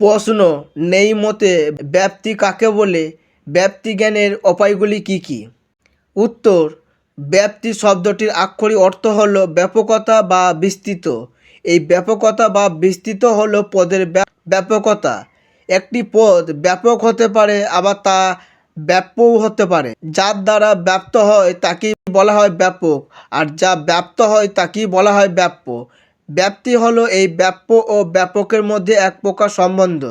প্রশ্ন নেই মতে ব্যাপ্তি কাকে বলে? ব্যাপ্তি জ্ঞানের উপায়গুলি কি কি? উত্তর, ব্যাপ্তি শব্দটির আক্ষরিক অর্থ হল ব্যাপকতা বা বিস্তৃত। এই ব্যাপকতা বা বিস্তৃত হল পদের ব্যাপ- ব্যাপকতা। একটি পদ ব্যাপক হতে পারে, আবার তা ব্যাপ্যও হতে পারে। যার দ্বারা ব্যপ্ত হয় তাকেই বলা হয় ব্যাপক, আর যা ব্যপ্ত হয় তাকেই বলা হয় ব্যাপ্য। ব্যাপ্তি হলো এই ব্যাপ্য ও ব্যাপকের মধ্যে এক প্রকার সম্বন্ধ।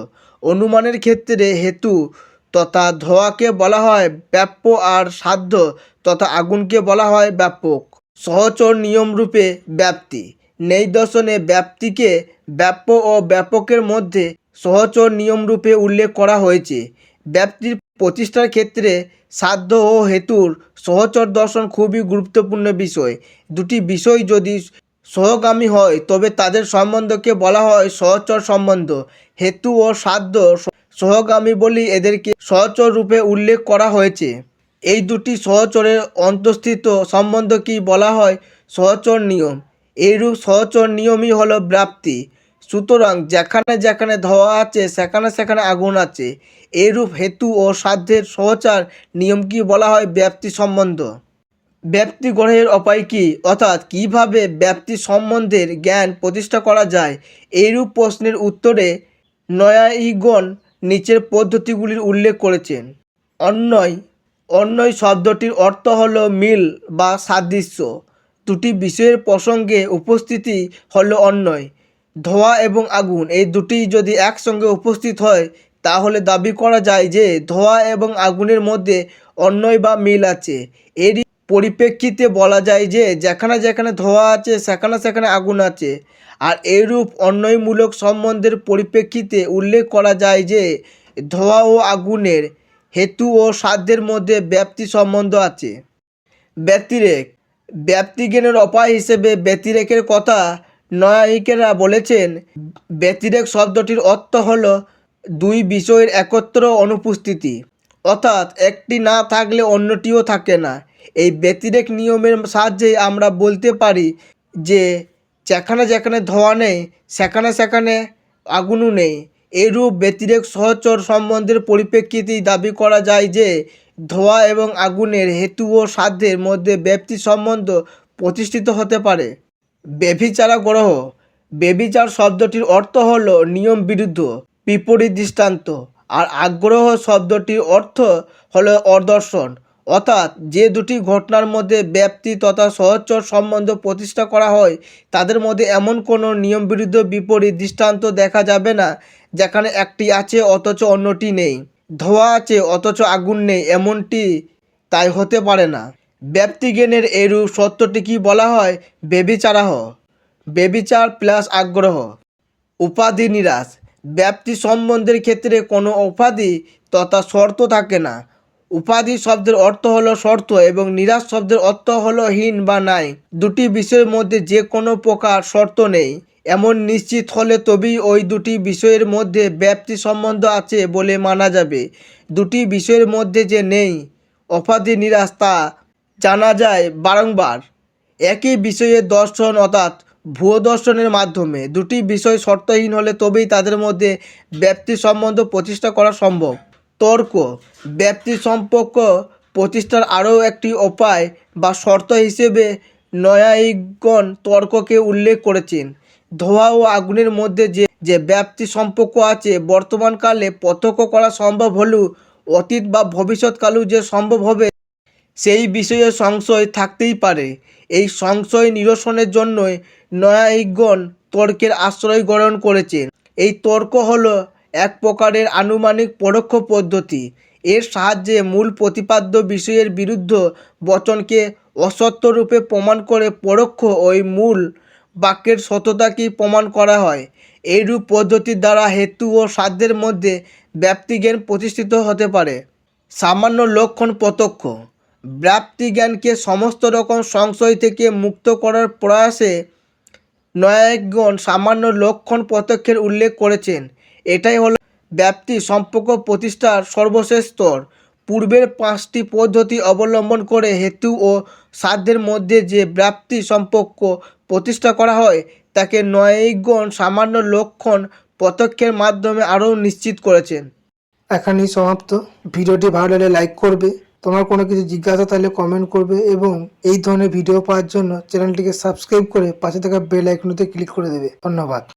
অনুমানের ক্ষেত্রে হেতু তথা ধোয়াকে বলা হয় ব্যাপ্য আর সাধ্য তথা আগুনকে বলা হয় ব্যাপক। সহচর নিয়মরূপে ব্যাপ্তি। নেই দর্শনে ব্যাপ্তিকে ব্যাপ্য ও ব্যাপকের মধ্যে সহচর নিয়মরূপে উল্লেখ করা হয়েছে। ব্যাপ্তির প্রতিষ্ঠার ক্ষেত্রে সাধ্য ও হেতুর সহচর দর্শন খুবই গুরুত্বপূর্ণ বিষয়। দুটি বিষয় যদি সহগামী হয়, তবে তাদের সম্বন্ধকে বলা হয় সহচর সম্বন্ধ। হেতু ও সাধ্য সহগামী বলেই এদেরকে সহচর রূপে উল্লেখ করা হয়েছে। এই দুটি সহচরের অন্তঃস্থিত সম্বন্ধকেই বলা হয় সহচর নিয়ম। এইরূপ সহচর নিয়মই হলো ব্যাপ্তি। সুতরাং যেখানে যেখানে ধোয়া আছে, সেখানে সেখানে আগুন আছে। এইরূপ হেতু ও সাধ্যের সহচার নিয়মকে বলা হয় ব্যাপ্তি সম্বন্ধ। ব্যাপ্তি গ্রহের উপায় কী? অর্থাৎ কীভাবে ব্যাপ্তি সম্বন্ধের জ্ঞান প্রতিষ্ঠা করা যায়? এইরূপ প্রশ্নের উত্তরে নয়ায়িগণ নিচের পদ্ধতিগুলির উল্লেখ করেছেন। অন্যয় অন্যয় শব্দটির অর্থ হল মিল বা সাদৃশ্য। দুটি বিষয়ের প্রসঙ্গে উপস্থিতি হলো অন্যয়। ধোঁয়া এবং আগুন, এই দুটি যদি একসঙ্গে উপস্থিত হয়, তাহলে দাবি করা যায় যে ধোঁয়া এবং আগুনের মধ্যে অন্যয় বা মিল আছে। এরই পরিপ্রেক্ষিতে বলা যায় যে যেখানে যেখানে ধোঁয়া আছে, সেখানে সেখানে আগুন আছে। আর এরূপ অন্যয়মূলক সম্বন্ধের পরিপ্রেক্ষিতে উল্লেখ করা যায় যে ধোঁয়া ও আগুনের হেতু ও সাধ্যের মধ্যে ব্যাপ্তি সম্বন্ধ আছে। ব্যতিরেক। ব্যক্তিজ্ঞানের অপায় হিসেবে ব্যতিরেকের কথা নয়ায়িকেরা বলেছেন, ব্যতিরেক শব্দটির অর্থ হল দুই বিষয়ের একত্র অনুপস্থিতি। অর্থাৎ একটি না থাকলে অন্যটিও থাকে না। এই ব্যতিরেক নিয়মের সাহায্যে আমরা বলতে পারি যে যেখানে যেখানে ধোঁয়া নেই, সেখানে সেখানে আগুনও নেই। এরূপ ব্যতিরেক সহচর সম্বন্ধের পরিপ্রেক্ষিতেই দাবি করা যায় যে ধোঁয়া এবং আগুনের হেতু ও সাধ্যের মধ্যে ব্যক্তি সম্বন্ধ প্রতিষ্ঠিত হতে পারে। ব্যভিচারা গ্রহ, ব্যভিচার শব্দটির অর্থ হল নিয়ম বিরুদ্ধ, বিপরীত দৃষ্টান্ত, আর আগ্রহ শব্দটির অর্থ হলো অদর্শন অর্থাৎ যে দুটি ঘটনার মধ্যে ব্যাপ্তি তথা সহচর সম্বন্ধ প্রতিষ্ঠা করা হয়, তাদের মধ্যে এমন কোনো নিয়ম বিরুদ্ধ বিপরীত দৃষ্টান্ত দেখা যাবে না, যেখানে একটি আছে অথচ অন্যটি নেই। ধোঁয়া আছে অথচ আগুন নেই, এমনটি তাই হতে পারে না। ব্যক্তিজ্ঞানের এরূপ সত্যটি কি বলা হয়? বেবিচারাহ বেবিচার প্লাস আগ্রহ। উপাধি নিরাশ। ব্যাপ্তি সম্বন্ধের ক্ষেত্রে কোনো উপাধি তথা শর্ত থাকে না। উপাধি শব্দের অর্থ হলো শর্ত এবং নিরাশ শব্দের অর্থ হলো হীন বা নাই। দুটি বিষয়ের মধ্যে যে কোনো প্রকার শর্ত নেই। এমন নিশ্চিত হলে তবেই ওই দুটি বিষয়ের মধ্যে ব্যাপ্তি সম্বন্ধ আছে বলে মানা যাবে। দুটি বিষয়ের মধ্যে যে নেই, অপাধি নিরাশ তা জানা যায় বারংবার। একই বিষয়ে দর্শন অর্থাৎ ভুয়ো দর্শনের মাধ্যমে। দুটি বিষয় শর্তহীন হলে তবেই তাদের মধ্যে ব্যাপ্তি সম্বন্ধ প্রতিষ্ঠা করা সম্ভব। তর্ক ব্যাপ্তি সম্পর্ক প্রতিষ্ঠার আরও একটি উপায় বা শর্ত হিসেবে নয়ায়িকগণ তর্ককে উল্লেখ করেছেন। ধোঁয়া ও আগুনের মধ্যে যে যে ব্যাপ্তি সম্পর্ক আছে, বর্তমানকালে প্রত্যক্ষ করা সম্ভব হলেও অতীত বা ভবিষ্যৎকালেও যে সম্ভব হবে, সেই বিষয়ে সংশয় থাকতেই পারে। এই সংশয় নিরসনের জন্যই নয়ায়িকগণ তর্কের আশ্রয় গ্রহণ করেছেন। এই তর্ক হলো এক প্রকারের আনুমানিক পরোক্ষ পদ্ধতি। এর সাহায্যে মূল প্রতিপাদ্য বিষয়ের বিরুদ্ধ বচনকে অসত্যরূপে প্রমাণ করে পরোক্ষ ওই মূল বাক্যের সত্যতাকেই প্রমাণ করা হয়। এইরূপ পদ্ধতির দ্বারা হেতু ও সাধ্যের মধ্যে ব্যাপ্তিজ্ঞান প্রতিষ্ঠিত হতে পারে। সামান্য লক্ষণ প্রত্যক্ষ। ব্যাপ্তিজ্ঞানকে সমস্ত রকম সংশয় থেকে মুক্ত করার প্রয়াসে নয়ায়কগণ সামান্য লক্ষণ প্রত্যক্ষের উল্লেখ করেছেন। এটাই হলো ব্যাপ্তি সম্পর্ক প্রতিষ্ঠার সর্বশেষ স্তর। পূর্বের পাঁচটি পদ্ধতি অবলম্বন করে হেতু ও সাধ্যের মধ্যে যে ব্যাপ্তি সম্পর্ক প্রতিষ্ঠা করা হয়, তাকে নয়ায়িকগণ সামান্য লক্ষণ প্রত্যক্ষের মাধ্যমে আরও নিশ্চিত করেছেন। এখানেই সমাপ্ত। ভিডিওটি ভালো লাগলে লাইক করবে। তোমার কোনো কিছু জিজ্ঞাসা থাকলে কমেন্ট করবে এবং এই ধরনের ভিডিও পাওয়ার জন্য চ্যানেলটিকে সাবস্ক্রাইব করে পাশে থাকা বেল আইকনটিতে ক্লিক করে দেবে। ধন্যবাদ।